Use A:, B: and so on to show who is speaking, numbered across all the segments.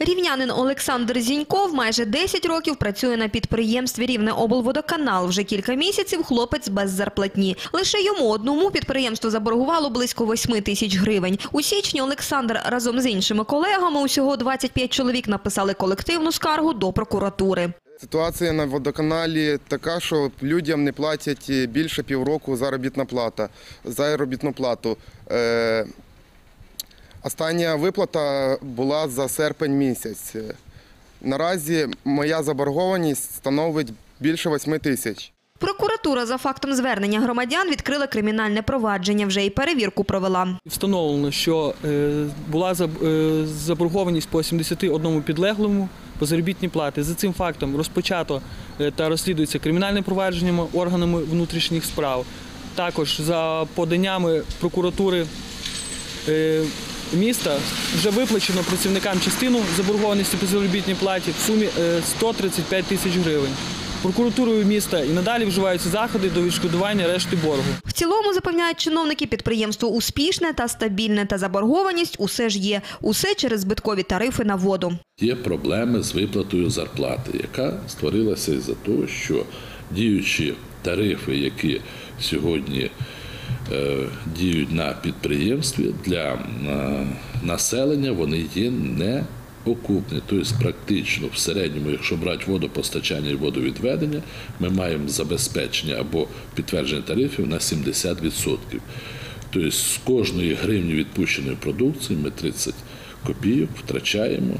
A: Рівнянин Олександр Зіньков майже 10 років працює на підприємстві Рівне облводоканал. Вже кілька місяців хлопець без зарплатні. Лише йому одному підприємство заборгувало близько 8 тисяч гривень. У січні Олександр разом з іншими колегами, усього 25 чоловік, написали колективну скаргу до прокуратури.
B: Ситуація на водоканалі така, що людям не платять більше півроку заробітна плата. Заробітну плату. Остання виплата була за серпень місяць. Наразі моя заборгованість становить більше 8 тисяч.
A: Прокуратура за фактом звернення громадян відкрила кримінальне провадження, вже і перевірку провела.
C: Встановлено, що е, була е, заборгованість по 71 підлеглому по заробітній плати. За цим фактом розпочато е, та розслідується кримінальне провадження органами внутрішніх справ. Також за поданнями прокуратури міста вже виплачено працівникам частину заборгованості по заробітній платі в сумі е, 135 тисяч гривень. Прокуратурою міста і надалі вживаються заходи до відшкодування решти боргу.
A: В цілому, запевняють чиновники, підприємство успішне та стабільне, та заборгованість усе ж є. Усе через збиткові тарифи на воду.
D: Є проблеми з виплатою зарплати, яка створилася із-за того, що діючі тарифи, які сьогодні е, діють на підприємстві для е, населення, вони є не окупні. Тобто, практично в середньому, якщо брати водопостачання і водовідведення, ми маємо забезпечення або підтвердження тарифів на 70%. Тобто з кожної гривні відпущеної продукції ми 30 копійок втрачаємо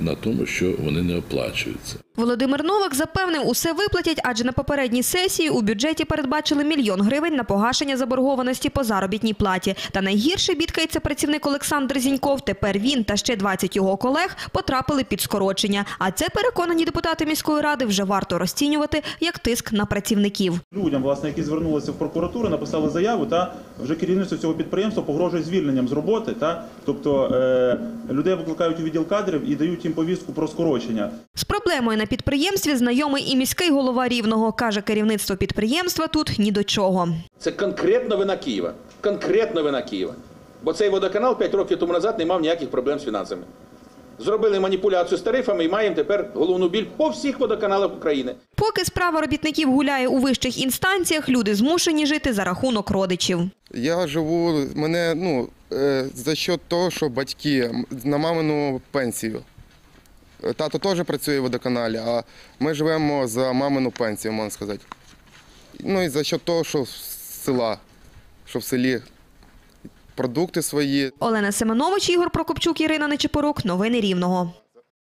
D: на тому, що вони не оплачуються.
A: Володимир Новак запевнив, усе виплатять, адже на попередній сесії у бюджеті передбачили мільйон гривень на погашення заборгованості по заробітній платі. Та найгірше бідкається працівник Олександр Зіньков. Тепер він та ще 20 його колег потрапили під скорочення. А це переконані депутати міської ради вже варто розцінювати як тиск на працівників.
E: людям, власне, які звернулися в прокуратуру, написали заяву, та вже керівництво цього підприємства погрожує звільненням з роботи. Та тобто е, людей викликають у відділ кадрів і дають їм повістку про скорочення.
A: З проблемою на підприємстві знайомий і міський голова Рівного. Каже, керівництво підприємства тут ні до чого.
F: Це конкретно вина Києва. Конкретно вина Києва. Бо цей водоканал 5 років тому назад не мав ніяких проблем з фінансами. Зробили маніпуляцію з тарифами і маємо тепер головну біль по всіх водоканалах України.
A: Поки справа робітників гуляє у вищих інстанціях, люди змушені жити за рахунок родичів.
B: Я живу, мене ну, е, за счет того, що батьки на мамину пенсію. Тато теж працює в водоканалі, а ми живемо за мамину пенсію, можна сказати. Ну і за що того, що з села, що в селі продукти свої.
A: Олена Семенович, Ігор Прокопчук, Ірина Нечепорук. Новини Рівного.